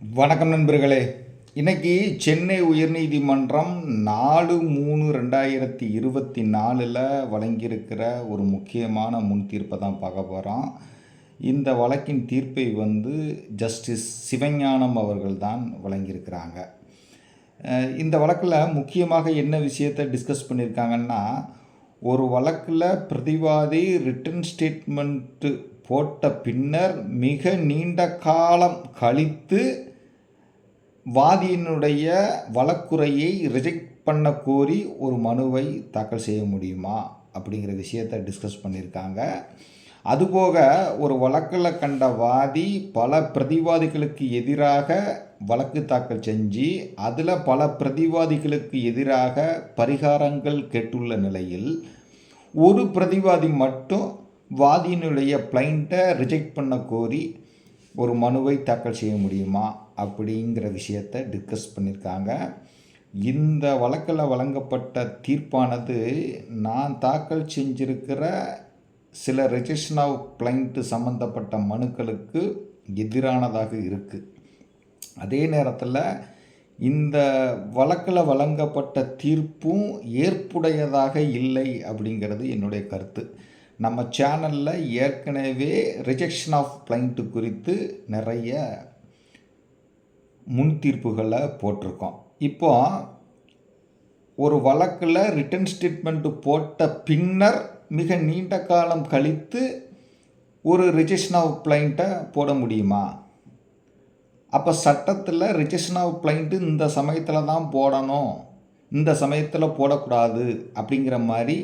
வணக்கம் நண்பர்களே. இன்னைக்கு சென்னை உயர்நீதிமன்றம் நாலு மூணு ரெண்டாயிரத்தி இருபத்தி நாலில் வழங்கியிருக்கிற ஒரு முக்கியமான முன் தீர்ப்பை தான் பார்க்க போகிறோம் இந்த வழக்கின் தீர்ப்பை வந்து ஜஸ்டிஸ் சிவஞானம் அவர்கள் தான் வழங்கியிருக்கிறாங்க. இந்த வழக்கில் முக்கியமாக என்ன விஷயத்தை டிஸ்கஸ் பண்ணியிருக்காங்கன்னா ஒரு வழக்கில் பிரதிவாதி ரிட்டன் ஸ்டேட்மெண்ட்டு போட்ட பின்னர் மிக நீண்ட காலம் கழித்து வாதியினுடைய வழக்குறையை ரிஜெக்ட் பண்ண கோரி ஒரு மனுவை தாக்கல் செய்ய முடியுமா? அப்படிங்கிற விஷயத்தை டிஸ்கஸ் பண்ணியிருக்காங்க. அதுபோக ஒரு வழக்கில் கண்ட வாதி பல பிரதிவாதிகளுக்கு எதிராக வழக்கு தாக்கல் செஞ்சு அதில் பல பிரதிவாதிகளுக்கு எதிராக பரிகாரங்கள் கேட்டுள்ள நிலையில் ஒரு பிரதிவாதி மட்டும் வாதியினுடைய பிளைண்ட்டை ரிஜெக்ட் பண்ண கோரி ஒரு மனுவை தாக்கல் செய்ய முடியுமா? அப்படிங்கிற விஷயத்தை டிஸ்கஸ் பண்ணியிருக்காங்க இந்த வழக்கில் வழங்கப்பட்ட தீர்ப்பானது நான் தாக்கல் செஞ்சிருக்கிற சில ரெஜிஸ்ட்ரேஷன் ஆஃப் பிளைண்ட்டு சம்மந்தப்பட்ட மனுக்களுக்கு எதிரானதாக இருக்குது அதே நேரத்தில் இந்த வழக்கில் வழங்கப்பட்ட தீர்ப்பும் ஏற்புடையதாக இல்லை அப்படிங்கிறது என்னுடைய கருத்து. நம்ம சேனலில் ஏற்கனவே ரிஜெக்ஷன் ஆஃப் பிளைண்ட்டு குறித்து நிறைய முன் தீர்ப்புகளை போட்டிருக்கோம். இப்போ ஒரு வழக்கில் ரிட்டன் ஸ்டேட்மெண்ட்டு போட்ட பின்னர் மிக நீண்ட காலம் கழித்து ஒரு ரிஜெக்ஷன் ஆஃப் பிளைண்ட்டை போட முடியுமா? அப்போ சட்டத்தில் ரிஜெக்ஷன் ஆஃப் பிளைண்ட்டு இந்த சமயத்தில் தான் போடணும். இந்த சமயத்தில் போடக்கூடாது அப்படிங்கிற மாதிரி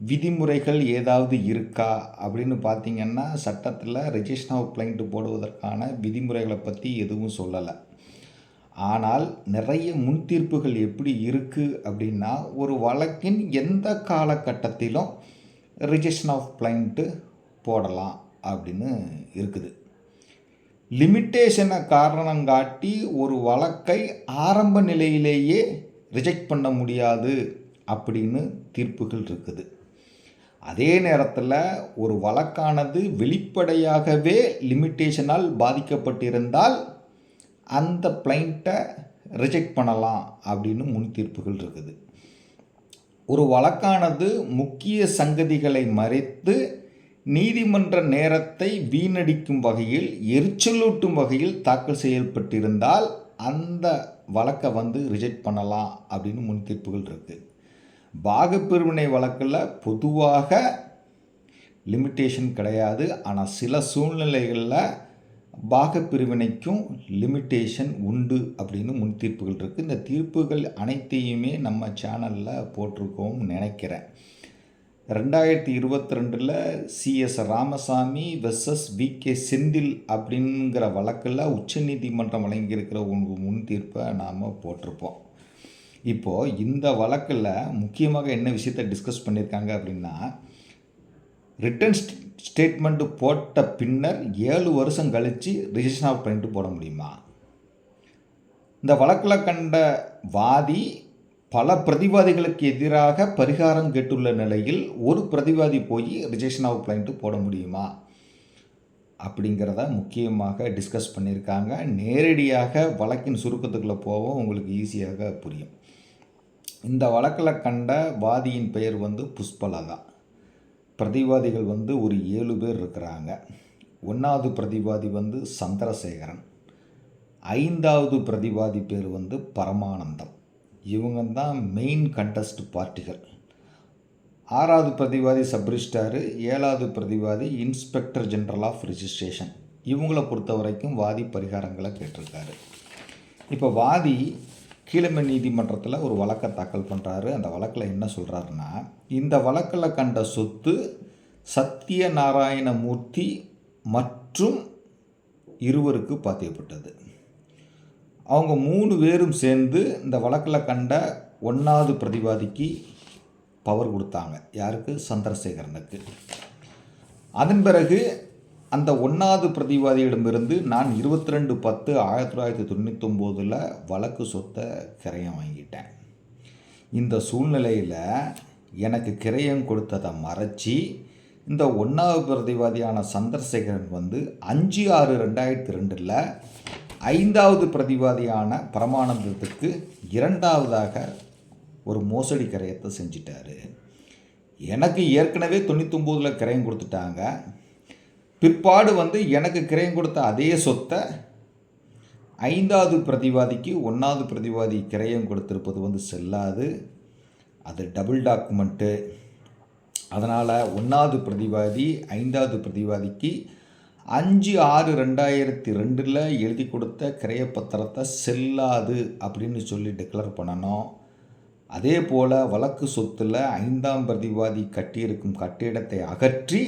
விதிமுறைகள் ஏதாவது இருக்கா? அப்படின்னு பார்த்திங்கன்னா சட்டத்தில் ரிஜிஸ்ட்ரேஷன் ஆஃப் பிளைண்ட்டு போடுவதற்கான விதிமுறைகளை பற்றி எதுவும் சொல்லலை. ஆனால் நிறைய முன்தீர்ப்புகள் எப்படி இருக்குது அப்படின்னா ஒரு வழக்கின் எந்த காலகட்டத்திலும் ரிஜெக்ஷன் ஆஃப் பிளைண்ட்டு போடலாம் அப்படின்னு இருக்குது. லிமிட்டேஷனை காரணம் காட்டி ஒரு வழக்கை ஆரம்ப நிலையிலேயே ரிஜெக்ட் பண்ண முடியாது அப்படின்னு தீர்ப்புகள் இருக்குது. அதே நேரத்தில் ஒரு வழக்கானது வெளிப்படையாகவே லிமிட்டேஷனால் பாதிக்கப்பட்டிருந்தால் அந்த பிளைண்ட்டை ரிஜெக்ட் பண்ணலாம் அப்படின்னு முன் தீர்ப்புகள் இருக்குது. ஒரு வழக்கானது முக்கிய சங்கதிகளை மறைத்து நீதிமன்ற நேரத்தை வீணடிக்கும் வகையில் எரிச்சலூட்டும் வகையில் தாக்கல் செய்யப்பட்டிருந்தால் அந்த வழக்கை வந்து ரிஜெக்ட் பண்ணலாம் அப்படின்னு முன் தீர்ப்புகள் இருக்குது பாகப்பிரிவினை வழக்கில் பொதுவாக லிமிட்டேஷன் கிடையாது. ஆனால் சில சூழ்நிலைகளில் பாகப்பிரிவினைக்கும் லிமிட்டேஷன் உண்டு அப்படின்னு முன் தீர்ப்புகள் இருக்குது இந்த தீர்ப்புகள் அனைத்தையுமே நம்ம சேனலில் போட்டிருக்கோம்னு நினைக்கிறேன். ரெண்டாயிரத்தி இருபத்தி ரெண்டில் CS Ramasamy versus V K Senthil அப்படிங்கிற வழக்கில் உச்சநீதிமன்றம் வழங்கியிருக்கிற ஒரு முன் தீர்ப்பை நாம் போட்டிருப்போம். இப்போது இந்த வழக்கில் முக்கியமாக என்ன விஷயத்தை டிஸ்கஸ் பண்ணியிருக்காங்க அப்படின்னா ரிட்டன் ஸ்டேட்மெண்ட்டு போட்ட பின்னர் ஏழு வருஷம் கழித்து ரிஜிஸ்ட்ரேஷன் ஆஃப் பண்ணிட்டு போட முடியுமா? இந்த வழக்கில் கண்ட வாதி பல பிரதிவாதிகளுக்கு எதிராக பரிகாரம் கேட்டுள்ள நிலையில் ஒரு பிரதிவாதி போய் ரிஜெக்ஷன் ஆஃப் பிளைண்ட்டு போட முடியுமா? அப்படிங்கிறத முக்கியமாக டிஸ்கஸ் பண்ணியிருக்காங்க. நேரடியாக வழக்கின் சுருக்கத்துக்குள்ளே போவோம் உங்களுக்கு ஈஸியாக புரியும். இந்த வழக்கில் கண்ட வாதியின் பெயர் வந்து புஷ்பலதா. பிரதிவாதிகள் வந்து ஒரு ஏழு பேர் இருக்கிறாங்க. ஒன்றாவது பிரதிவாதி வந்து சந்திரசேகரன். ஐந்தாவது பிரதிவாதி பேர் வந்து பரமானந்தம். இவங்க தான் மெயின் கண்டஸ்ட் பார்ட்டிகள் ஆறாவது பிரதிவாதி சப்ரிஸ்டாரு ஏழாவது பிரதிவாதி இன்ஸ்பெக்டர் ஜெனரல் ஆஃப் ரிஜிஸ்ட்ரேஷன் இவங்களை பொறுத்த வரைக்கும் வாதி பரிகாரங்களை கேட்டிருக்காரு. இப்போ வாதி கீழமை நீதிமன்றத்தில் ஒரு வழக்கை தாக்கல் பண்ணுறாரு அந்த வழக்கில் என்ன சொல்கிறாருன்னா இந்த வழக்கில் கண்ட சொத்து சத்யநாராயணமூர்த்தி மற்றும் இருவருக்கு பாத்தியப்பட்டது. அவங்க மூணு பேரும் சேர்ந்து இந்த வழக்கில் கண்ட ஒன்றாவது பிரதிவாதிக்கு பவர் கொடுத்தாங்க. யாருக்கு? சந்திரசேகரனுக்கு. அதன் பிறகு அந்த ஒன்றாவது பிரதிவாதியிடமிருந்து நான் இருபத்தி ரெண்டு பத்து ஆயிரத்தி தொள்ளாயிரத்தி தொண்ணூத்தொம்போதில் வழக்கு சொத்தை கிரையம் வாங்கிட்டேன். இந்த சூழ்நிலையில் எனக்கு கிரையம் கொடுத்ததை மறைச்சி இந்த ஒன்றாவது பிரதிவாதியான சந்திரசேகரன் வந்து அஞ்சு ஆறு ரெண்டாயிரத்தி ரெண்டில் ஐந்தாவது பிரதிவாதியான பரமானந்தத்துக்கு இரண்டாவதாக ஒரு மோசடி கிரயத்தை செஞ்சிட்டாரு. எனக்கு ஏற்கனவே தொண்ணூத்தொம்போதில் கிரயம் கொடுத்துட்டாங்க. பிற்பாடு வந்து எனக்கு கிரயம் கொடுத்த அதே சொத்தை ஐந்தாவது பிரதிவாதிக்கு ஒன்றாவது பிரதிவாதி கிரயம் கொடுத்திருப்பது வந்து செல்லாது. அது டபுள் டாக்குமெண்ட்டு அதனால் ஒன்றாவது பிரதிவாதி ஐந்தாவது பிரதிவாதிக்கு அஞ்சு ஆறு ரெண்டாயிரத்தி ரெண்டில் எழுதி கொடுத்த கிரயப்பத்திரத்தை செல்லாது அப்படின்னு சொல்லி டிக்ளேர் பண்ணணும். அதே போல் வழக்கு சொத்தில் ஐந்தாம் பிரதிவாதி கட்டியிருக்கும் கட்டிடத்தை அகற்றி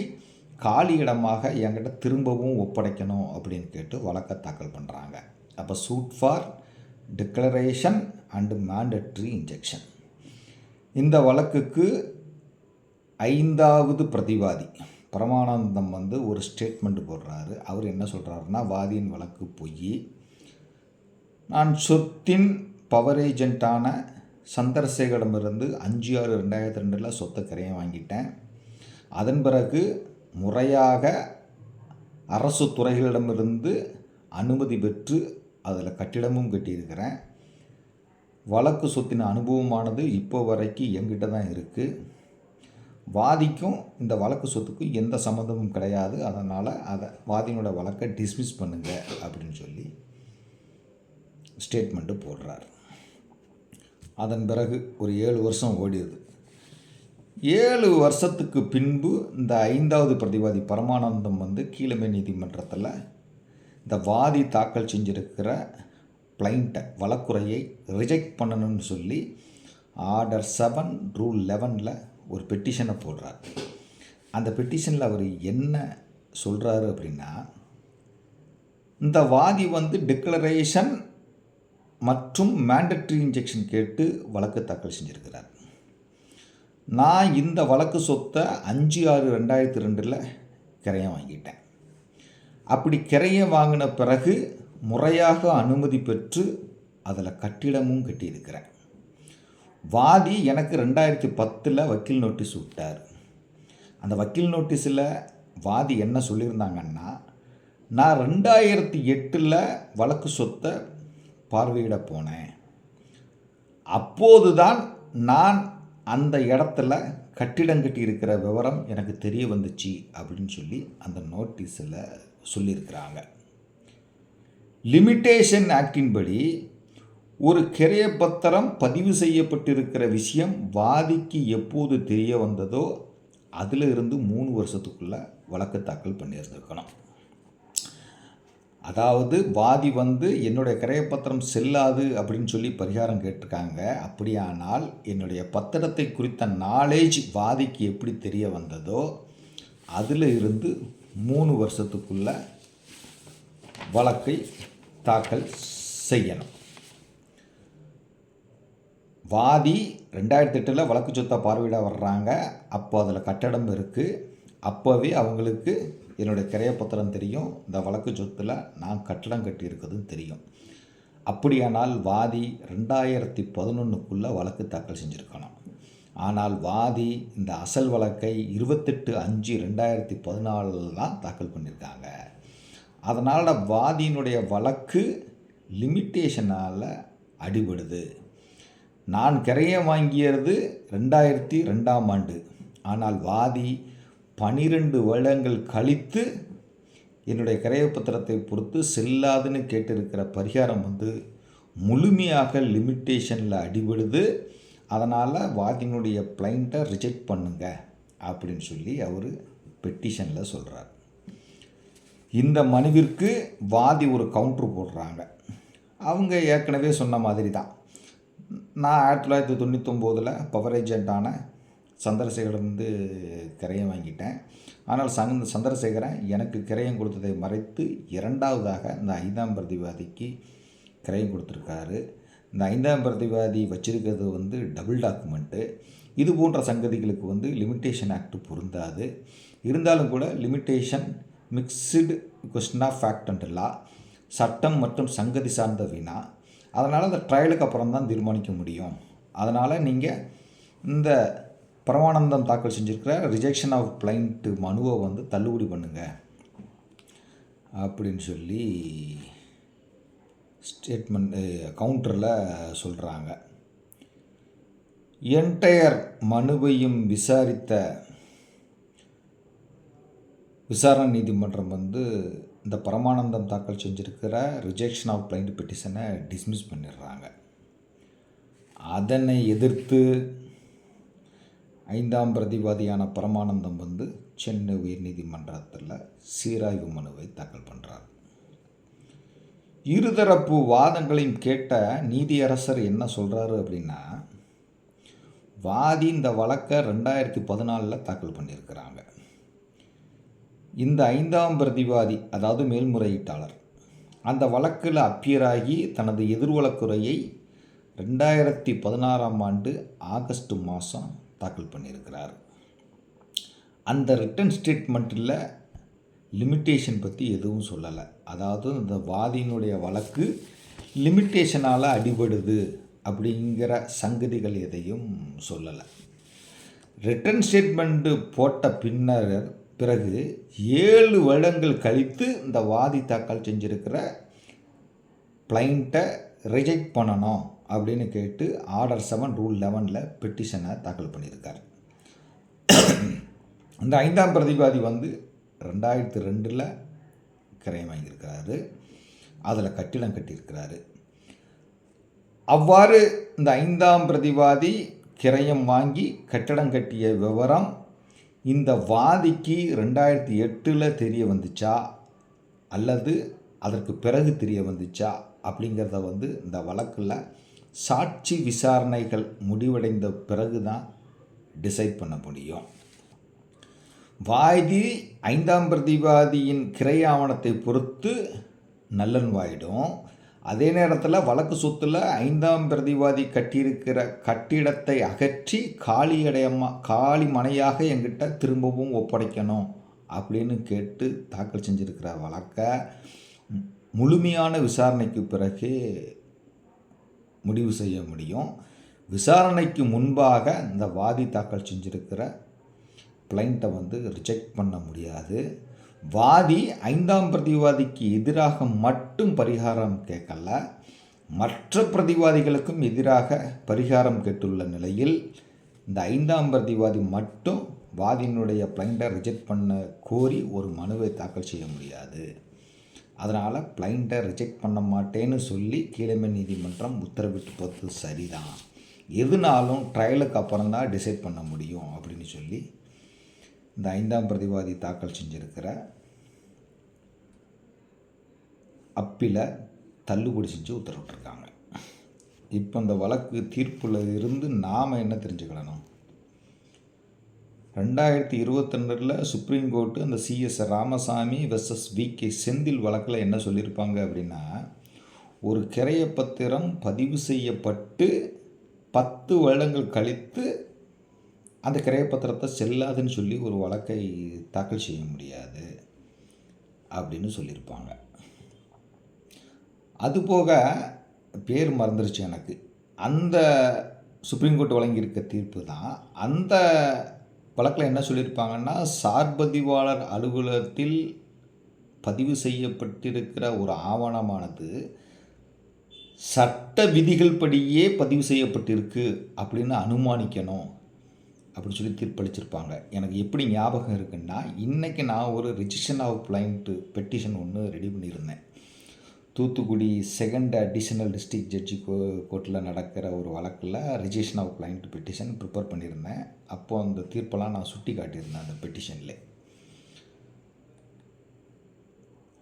காலி இடமாக என்கிட்ட திரும்பவும் ஒப்படைக்கணும் அப்படின்னு கேட்டு வழக்கை தாக்கல் பண்ணுறாங்க அப்போ suit for declaration and mandatory injunction இந்த வழக்குக்கு ஐந்தாவது பிரதிவாதி பரமானந்தம் வந்து ஒரு ஸ்டேட்மெண்ட் போடுறாரு. அவர் என்ன சொல்கிறாருன்னா வாதியின் வழக்கு பொய். நான் சொத்தின் பவர் ஏஜென்ட்டான சந்திரசேகரிடமிருந்து அஞ்சு ஆறு ரெண்டாயிரத்தி ரெண்டில் சொத்தை கரையை வாங்கிட்டேன். அதன் பிறகு முறையாக அரசு துறைகளிடமிருந்து அனுமதி பெற்று அதில் கட்டிடமும் கட்டியிருக்கிறேன். வழக்கு சொத்தின் அனுபவமானது இப்போ வரைக்கும் எங்கிட்ட தான் இருக்குது வாதிக்கும் இந்த வழக்கு சொத்துக்கும் எந்த சம்மந்தமும் கிடையாது. அதனால் அதை வாதியினோட வழக்கை டிஸ்மிஸ் பண்ணுங்க அப்படின்னு சொல்லி ஸ்டேட்மெண்ட்டு போடுறார். அதன் பிறகு ஒரு ஏழு வருஷம் ஓடிடுது ஏழு வருஷத்துக்கு பின்பு இந்த ஐந்தாவது பிரதிவாதி பரமானந்தம் வந்து கீழமை நீதிமன்றத்தில் இந்த வாதி தாக்கல் செஞ்சிருக்கிற பிளைண்ட்டை வழக்குறையை ரிஜெக்ட் பண்ணணும்னு சொல்லி ஆர்டர் செவன் ரூல் லெவனில் ஒரு பெட்டிஷனை போடுறார். அந்த பெட்டிஷனில் அவர் என்ன சொல்கிறாரு அப்படின்னா இந்த வாதி வந்து டிக்ளரேஷன் மற்றும் மேண்டட்ரி இன்ஜெக்ஷன் கேட்டு வழக்கு தாக்கல் செஞ்சுருக்கிறார். நான் இந்த வழக்கு சொத்தை அஞ்சு ஆறு ரெண்டாயிரத்தி ரெண்டில் கிரையம் வாங்கிட்டேன். அப்படி கிரையம் வாங்கின பிறகு முறையாக அனுமதி பெற்று அதில் கட்டிடமும் கட்டியிருக்கிறேன். வாதி எனக்கு ரெண்டாயிரத்தி பத்தில் வக்கீல் நோட்டீஸ் விட்டார். அந்த வக்கீல் நோட்டீஸில் வாதி என்ன சொல்லியிருந்தாங்கன்னா நான் ரெண்டாயிரத்தி எட்டில் வழக்கு சொத்தை பார்வையிட போனேன். அப்போது தான் நான் அந்த இடத்துல கட்டிடம் கட்டியிருக்கிற விவரம் எனக்கு தெரிய வந்துச்சு அப்படின்னு சொல்லி அந்த நோட்டீஸில் சொல்லியிருக்கிறாங்க. லிமிட்டேஷன் ஆக்டின்படி ஒரு கிரைய பத்திரம் பதிவு செய்யப்பட்டிருக்கிற விஷயம் வாதிக்கு எப்போது தெரிய வந்ததோ அதில் இருந்து மூணு வருஷத்துக்குள்ளே வழக்கு தாக்கல் பண்ணியிருந்திருக்கணும். அதாவது வாதி வந்து என்னுடைய கிரையப்பத்திரம் செல்லாது அப்படின்னு சொல்லி பரிகாரம் கேட்டிருக்காங்க. அப்படியானால் என்னுடைய பத்திரத்தை குறித்த நாலேஜ் வாதிக்கு எப்படி தெரிய வந்ததோ அதில் இருந்து மூணு வருஷத்துக்குள்ள வழக்கை தாக்கல் செய்யணும். வாதி ரெண்டாயிரத்தி எட்டில் வழக்கு சொத்தை பார்வையிட வர்றாங்க. அப்போ அதில் கட்டடம் இருக்குது அப்போவே அவங்களுக்கு என்னுடைய கிரையப்பத்திரம் தெரியும். இந்த வழக்கு சொத்தில் நான் கட்டடம் கட்டியிருக்கிறதும் தெரியும். அப்படியானால் வாதி ரெண்டாயிரத்தி பதினொன்றுக்குள்ளே வழக்கு தாக்கல் செஞ்சுருக்கணும். ஆனால் வாதி இந்த அசல் வழக்கை இருபத்தெட்டு அஞ்சு ரெண்டாயிரத்தி பதினாலில் தான் தாக்கல் பண்ணியிருக்காங்க. அதனால் வாதியினுடைய வழக்கு லிமிட்டேஷனால் அடிபடுது. நான் கிரையம் வாங்கியது ரெண்டாயிரத்தி ரெண்டாம் ஆண்டு. ஆனால் வாதி பனிரெண்டு வருடங்கள் கழித்து என்னுடைய கிரையப்பத்திரத்தை பொறுத்து செல்லாதுன்னு கேட்டிருக்கிற பரிகாரம் வந்து முழுமையாக லிமிட்டேஷனில் அடிபடுது. அதனால் வாதியினுடைய பிளைண்ட்டை ரிஜெக்ட் பண்ணுங்க அப்படின்னு சொல்லி அவர் பெட்டிஷனில் சொல்கிறார் இந்த மனுவிற்கு வாதி ஒரு கவுண்ட்ரு போடுறாங்க. அவங்க ஏற்கனவே சொன்ன மாதிரி தான் நான் ஆயிரத்தி தொள்ளாயிரத்தி தொண்ணூத்தொம்போதில் பவர் ஏஜென்ட்டான சந்திரசேகரன் வந்து கிரையம் வாங்கிட்டேன். ஆனால் சந்த சந்திரசேகரன் எனக்கு கிரையம் கொடுத்ததை மறைத்து இரண்டாவதாக இந்த ஐந்தாம் பிரதிவாதிக்கு கிரையம் கொடுத்துருக்காரு. இந்த ஐந்தாம் பிரதிவாதி வச்சிருக்கிறது வந்து டபுள் டாக்குமெண்ட்டு. இது போன்ற சங்கதிகளுக்கு வந்து லிமிட்டேஷன் ஆக்ட் பொருந்தாது. இருந்தாலும் கூட limitation mixed question of fact and law சட்டம் மற்றும் சங்கதி சார்ந்த வினா. அதனால் அந்த ட்ரையலுக்கு அப்புறம் தான் தீர்மானிக்க முடியும். அதனால் நீங்கள் இந்த பரமானந்தம் தாக்கல் செஞ்சுருக்கிற ரிஜெக்ஷன் ஆஃப் பிளைண்ட்டு மனுவை வந்து தள்ளுபடி பண்ணுங்க. அப்படின்னு சொல்லி ஸ்டேட்மெண்ட் கவுண்டரில் சொல்கிறாங்க என்டையர் மனுவையும் விசாரித்த விசாரணை நீதிமன்றம் வந்து இந்த பரமானந்தம் தாக்கல் செஞ்சுருக்கிற ரிஜெக்ஷன் ஆஃப் பிளைண்ட் பெட்டிஷனை டிஸ்மிஸ் பண்ணிடுறாங்க. அதனை எதிர்த்து ஐந்தாம் பிரதிவாதியான பரமானந்தம் வந்து சென்னை உயர்நீதிமன்றத்தில் சீராய்வு மனுவை தாக்கல் பண்ணுறார் இருதரப்பு வாதங்களையும் கேட்ட நீதியரசர் என்ன சொல்கிறாரு அப்படின்னா வாதி இந்த வழக்கை ரெண்டாயிரத்தி பதினாலில் தாக்கல் பண்ணியிருக்கிறாங்க. இந்த ஐந்தாம் பிரதிவாதி அதாவது மேல்முறையீட்டாளர் அந்த வழக்கில் அப்பியராகி தனது எதிர்வழக்குறையை ரெண்டாயிரத்தி பதினாறாம் ஆண்டு ஆகஸ்ட் மாதம் தாக்கல் பண்ணியிருக்கிறார். அந்த ரிட்டன் ஸ்டேட்மெண்ட்டில் லிமிட்டேஷன் பற்றி எதுவும் சொல்லலை. அதாவது இந்த வாதியினுடைய வழக்கு லிமிட்டேஷனால் அடிபடுது அப்படிங்கிற சங்கதிகள் எதையும் சொல்லலை. ரிட்டன் ஸ்டேட்மெண்ட்டு போட்ட பின்னர் பிறகு ஏழு வருடங்கள் கழித்து இந்த வாதி தாக்கல் செஞ்சுருக்கிற பிளைண்ட்டை ரிஜெக்ட் பண்ணணும். அப்படின்னு கேட்டு ஆர்டர் செவன் ரூல் லெவனில் பெட்டிஷனை தாக்கல் பண்ணியிருக்கார். இந்த ஐந்தாம் பிரதிவாதி வந்து ரெண்டாயிரத்தி ரெண்டில் கிரையம் வாங்கியிருக்கிறாரு. அதில் கட்டிடம் கட்டியிருக்கிறாரு. அவ்வாறு இந்த ஐந்தாம் பிரதிவாதி கிரயம் வாங்கி கட்டடம் கட்டிய விவரம் இந்த வாதிக்கு ரெண்டாயிரத்தி எட்டில் தெரிய வந்துச்சா? அல்லது அதற்கு பிறகு தெரிய வந்துச்சா? அப்படிங்கிறத வந்து இந்த வழக்கில் சாட்சி விசாரணைகள் முடிவடைந்த பிறகு தான் டிசைட் பண்ண முடியும். வாதி ஐந்தாம் பிரதிவாதியின் கிரை ஆவணத்தை பொறுத்து நல்லன்வாயிடும் அதே நேரத்தில் வழக்கு சொத்தில் ஐந்தாம் பிரதிவாதி கட்டியிருக்கிற கட்டிடத்தை அகற்றி காலி அடையமா காலி மனையாக எங்கிட்ட திரும்பவும் ஒப்படைக்கணும் அப்படின்னு கேட்டு தாக்கல் செஞ்சுருக்கிற வழக்கை முழுமையான விசாரணைக்கு பிறகு முடிவு செய்ய முடியும். விசாரணைக்கு முன்பாக இந்த வாதி தாக்கல் செஞ்சுருக்கிற பிளைண்ட்டை வந்து ரிஜெக்ட் பண்ண முடியாது. வாதி ஐந்தாம் பிரதிவாதிக்கு எதிராக மட்டும் பரிகாரம் கேட்கல. மற்ற பிரதிவாதிகளுக்கும் எதிராக பரிகாரம் கேட்டுள்ள நிலையில் இந்த ஐந்தாம் பிரதிவாதி மட்டும் வாதியினுடைய பிளைண்டை ரிஜெக்ட் பண்ண கோரி ஒரு மனுவை தாக்கல் செய்ய முடியாது. அதனால் பிளைண்டை ரிஜெக்ட் பண்ண மாட்டேன்னு சொல்லி கீழமை நீதிமன்றம் உத்தரவிட்டு போகிறது சரிதான். எதுனாலும் ட்ரையலுக்கு அப்புறம் தான் டிசைட் பண்ண முடியும் அப்படின்னு சொல்லி இந்த ஐந்தாம் பிரதிவாதி தாக்கல் செஞ்சுருக்கிற அப்பில் தள்ளுபடி செஞ்சு உத்தரவிட்டிருக்காங்க. இப்போ இந்த வழக்கு தீர்ப்பில் இருந்து நாம் என்ன தெரிஞ்சுக்கணும்? ரெண்டாயிரத்தி இருபத்தொன்னில் சுப்ரீம் கோர்ட்டு அந்த CS Ramasamy versus V K Senthil வழக்கில் என்ன சொல்லியிருப்பாங்க அப்படின்னா ஒரு கிரைய பத்திரம் பதிவு செய்யப்பட்டு பத்து வருடங்கள் கழித்து அந்த கிரையப்பத்திரத்தை செல்லாதுன்னு சொல்லி ஒரு வழக்கை தாக்கல் செய்ய முடியாது அப்படின்னு சொல்லியிருப்பாங்க. அதுபோக பேர் மறந்துருச்சு எனக்கு. அந்த சுப்ரீம் கோர்ட் வழங்கியிருக்க தீர்ப்பு தான். அந்த வழக்கில் என்ன சொல்லியிருப்பாங்கன்னா சார்பதிவாளர் அலுவலகத்தில் பதிவு செய்யப்பட்டிருக்கிற ஒரு ஆவணமானது சட்ட விதிகள் படியே பதிவு செய்யப்பட்டிருக்கு அப்படின்னு அனுமானிக்கணும் அப்படின்னு சொல்லி தீர்ப்பளிச்சிருப்பாங்க. எனக்கு எப்படி ஞாபகம் இருக்குன்னா இன்றைக்கி நான் ஒரு ரிஜிஸ்ட்ரேஷன் ஆஃப் பிளைண்ட்டு பெட்டிஷன் ஒன்று ரெடி பண்ணியிருந்தேன். Thoothukudi second additional district judge கோ கோர்ட்டில் நடக்கிற ஒரு வழக்கில் registration of plaint petition prepare பண்ணியிருந்தேன். அப்போது அந்த தீர்ப்பெல்லாம் நான் சுட்டி காட்டியிருந்தேன் அந்த பெட்டிஷனில்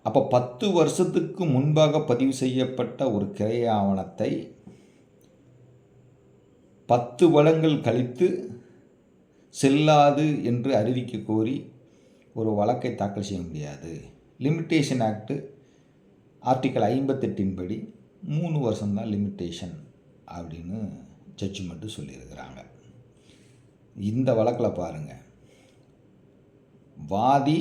அப்போ பத்து வருஷத்துக்கு முன்பாக பதிவு செய்யப்பட்ட ஒரு கிரைய ஆவணத்தை பத்து வளங்கள் கழித்து செல்லாது என்று அறிவிக்க கோரி ஒரு வழக்கை தாக்கல் செய்ய முடியாது. லிமிட்டேஷன் ஆக்டு ஆர்டிக்கல் ஐம்பத்தெட்டின் படி மூணு வருஷம்தான் லிமிட்டேஷன் அப்படின்னு ஜட்ஜ்மெண்ட்டு சொல்லியிருக்கிறாங்க. இந்த வழக்கில் பாருங்கள் வாதி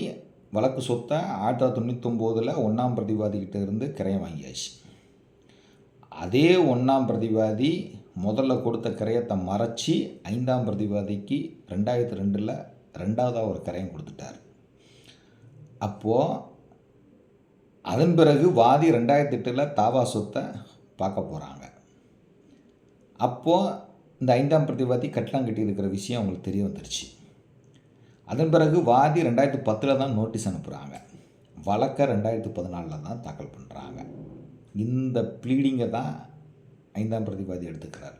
வழக்கு சொத்தை ஆயிரத்தி தொள்ளாயிரத்தி தொண்ணூத்தொம்போதில் ஒன்றாம் பிரதிவாதிக்கிட்ட இருந்து கிரையம் வாங்கியாச்சு. அதே ஒன்றாம் பிரதிவாதி முதல்ல கொடுத்த கிரயத்தை மறைச்சி ஐந்தாம் பிரதிவாதிக்கு ரெண்டாயிரத்தி ரெண்டில் ரெண்டாவதாக ஒரு கிரயம் கொடுத்துட்டார். அப்போது அதன் பிறகு வாதி ரெண்டாயிரத்தி எட்டில் தாவா சொத்தை பார்க்க போகிறாங்க அப்போது இந்த ஐந்தாம் பிரதிவாதி கட்டணம் கட்டியிருக்கிற விஷயம் அவங்களுக்கு தெரிய வந்துருச்சு. அதன் பிறகு வாதி ரெண்டாயிரத்தி பத்தில் தான் நோட்டீஸ் அனுப்புகிறாங்க வழக்கை ரெண்டாயிரத்தி பதினாலில் தான் தாக்கல் பண்ணுறாங்க இந்த ப்ளீடிங்கை தான் ஐந்தாம் பிரதிவாதி எடுத்துக்கிறார்.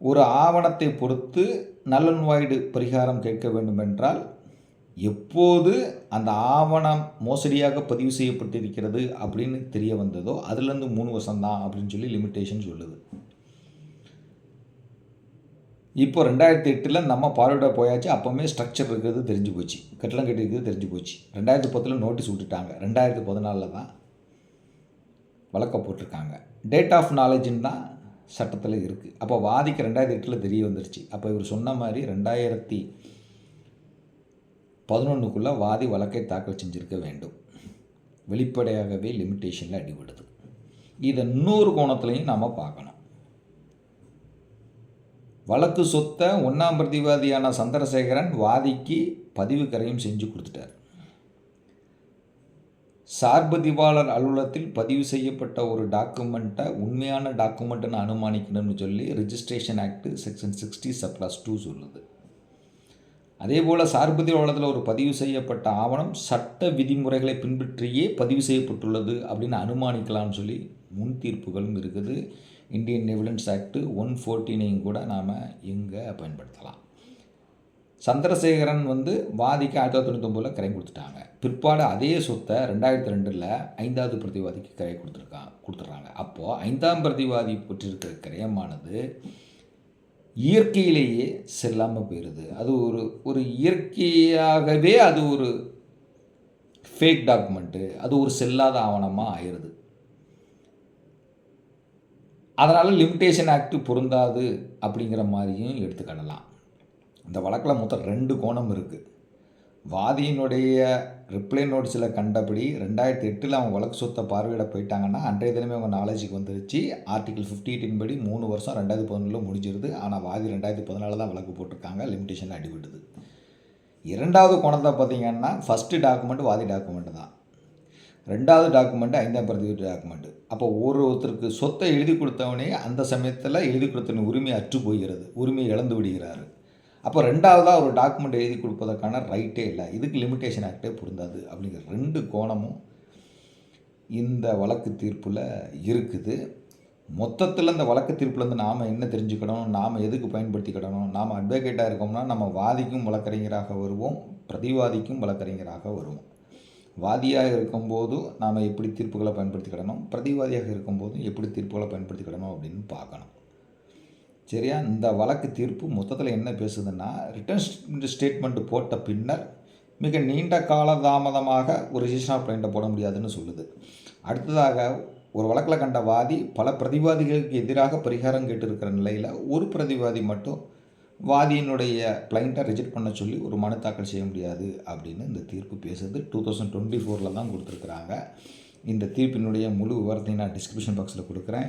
ஒரு ஆவணத்தை பொறுத்து நலன்வாய்டு பரிகாரம் கேட்க வேண்டுமென்றால் எப்போது அந்த ஆவணம் மோசடியாக பதிவு செய்யப்பட்டிருக்கிறது அப்படின்னு தெரிய வந்ததோ அதுலேருந்து மூணு வருஷம்தான் அப்படின்னு சொல்லி லிமிட்டேஷன் சொல்லுது. இப்போ ரெண்டாயிரத்தி எட்டில் நம்ம பார்வையிட போயாச்சு அப்போவுமே ஸ்ட்ரக்சர் இருக்கிறது தெரிஞ்சு போச்சு. கட்டளம் கட்டியிருக்கிறது தெரிஞ்சு போச்சு. ரெண்டாயிரத்தி பத்தில் நோட்டீஸ் விட்டுட்டாங்க. ரெண்டாயிரத்தி பதினாலில் தான் வழக்க போட்டிருக்காங்க. டேட் ஆஃப் நாலேஜுன்னு தான் சட்டத்தில் இருக்குது அப்போ வாதிக்கு ரெண்டாயிரத்தி எட்டில் தெரிய வந்துருச்சு. அப்போ இவர் சொன்ன மாதிரி ரெண்டாயிரத்தி பதினொன்றுக்குள்ளே வாதி வழக்கை தாக்கல் செஞ்சுருக்க வேண்டும். வெளிப்படையாகவே லிமிட்டேஷனில் அடிபடுது. இதை இன்னொரு கோணத்துலையும் நாம் பார்க்கணும். வழக்கு சொத்தை ஒன்றாம் பிரதிவாதியான சந்திரசேகரன் வாதிக்கு பதிவு கரையும் செஞ்சு கொடுத்துட்டார். சார்பதிவாளர் அலுவலகத்தில் பதிவு செய்யப்பட்ட ஒரு டாக்குமெண்ட்டை உண்மையான டாக்குமெண்ட்டுன்னு அனுமானிக்கணும்னு சொல்லி registration act section sixty subclause two சொல்லுது. அதே போல் சார்பதி வளத்தில் ஒரு பதிவு செய்யப்பட்ட ஆவணம் சட்ட விதிமுறைகளை பின்பற்றியே பதிவு செய்யப்பட்டுள்ளது அப்படின்னு அனுமானிக்கலாம்னு சொல்லி முன் தீர்ப்புகளும் இருக்குது. இந்தியன் எவிடன்ஸ் ஆக்ட் ஒன் ஃபோர்டீனையும் கூட நாம் இங்கே பயன்படுத்தலாம். சந்திரசேகரன் வந்து வாதிக்கு ஆயிரத்தி தொள்ளாயிரத்தி தொண்ணூத்தொம்பதில் கரை கொடுத்துட்டாங்க. பிற்பாடு அதே சொத்தை ரெண்டாயிரத்தி ரெண்டில் ஐந்தாவது பிரதிவாதிக்கு கரை கொடுத்துருக்கான் கொடுத்துட்றாங்க. அப்போது ஐந்தாம் பிரதிவாதி பெற்றிருக்கிற கிரயமானது இயற்கையிலேயே செல்லாமல் போயிடுது அது ஒரு ஒரு இயற்கையாகவே அது ஒரு ஃபேக் டாக்குமெண்ட்டு அது ஒரு செல்லாத ஆவணமாக ஆயிடுது அதனால் லிமிட்டேஷன் ஆக்ட் பொருந்தாது அப்படிங்கிற மாதிரியும் எடுத்துக்கிடலாம் இந்த வழக்கில் மொத்தம் ரெண்டு கோணம் இருக்குது வாதியினுடைய ரிப்ளை நோட்ஸில் கண்டபடி ரெண்டாயிரத்தி எட்டில் அவங்க வழக்கு சொத்தை பார்வையிட போயிட்டாங்கன்னா அன்றைய தினமே அவங்க நாலேஜுக்கு வந்துருச்சு. ஆர்டிகல் ஃபிஃப்டி எயிட்டின் படி மூணு வருஷம் ரெண்டாயிரத்தி பதினொன்றில் முடிஞ்சிருது. ஆனால் வாதி ரெண்டாயிரத்தி பதினாலு தான் வழக்கு போட்டிருக்காங்க. லிமிடேஷன் அடிவிடுது இரண்டாவது குணத்தை பார்த்தீங்கன்னா ஃபஸ்ட்டு டாக்குமெண்ட் வாதி டாக்குமெண்ட் தான். ரெண்டாவது டாக்குமெண்ட்டு ஐந்தாம் பிரதி டாக்குமெண்ட்டு அப்போ ஒரு ஒருத்தருக்கு சொத்தை எழுதி கொடுத்தவனே அந்த சமயத்தில் எழுதி கொடுத்தவன் உரிமை அற்று போகிறது. உரிமையை இழந்து விடுகிறாரு. அப்போ ரெண்டாவதாக ஒரு டாக்குமெண்ட் எழுதி கொடுப்பதற்கான ரைட்டே இல்லை. இதுக்கு லிமிட்டேஷன் ஆக்டே பொருந்தாது. அப்படிங்கிற ரெண்டு கோணமும் இந்த வழக்கு தீர்ப்பில் இருக்குது. மொத்தத்தில் இந்த வழக்கு தீர்ப்புலேருந்து நாம் என்ன தெரிஞ்சுக்கணும்? நாம் எதுக்கு பயன்படுத்திக்கிடணும்? நாம் அட்வொகேட்டாக இருக்கோம்னா நம்ம வாதிக்கும் வழக்கறிஞராக வருவோம் பிரதிவாதிக்கும் வழக்கறிஞராக வருவோம். வாதியாக இருக்கும்போது நாம் எப்படி தீர்ப்புகளை பயன்படுத்திக்கிடணும்? பிரதிவாதியாக இருக்கும்போதும் எப்படி தீர்ப்புகளை பயன்படுத்திக்கிடணும் அப்படின்னு பார்க்கணும். சரியா? இந்த வழக்கு தீர்ப்பு மொத்தத்தில் என்ன பேசுதுன்னா ரிட்டர்ன் ஸ்டேட்மெண்ட் போட்ட பின்னர் மிக நீண்ட கால தாமதமாக ஒரு ரிஜிஸ்டர் ஆஃப் போட முடியாதுன்னு சொல்லுது. அடுத்ததாக ஒரு வழக்கில் கண்ட வாதி பல பிரதிவாதிகளுக்கு எதிராக பரிகாரம் கேட்டிருக்கிற நிலையில் ஒரு பிரதிவாதி மட்டும் வாதியினுடைய கிளைண்ட்டை ரிஜெக்ட் பண்ண சொல்லி ஒரு மனு தாக்கல் செய்ய முடியாது அப்படின்னு இந்த தீர்ப்பு பேசுது. டூ தௌசண்ட் டுவெண்ட்டி ஃபோரில் தான் கொடுத்துருக்குறாங்க. இந்த தீர்ப்பினுடைய முழு விவரத்தையும் நான் டிஸ்கிரிப்ஷன் பாக்ஸில் கொடுக்குறேன்.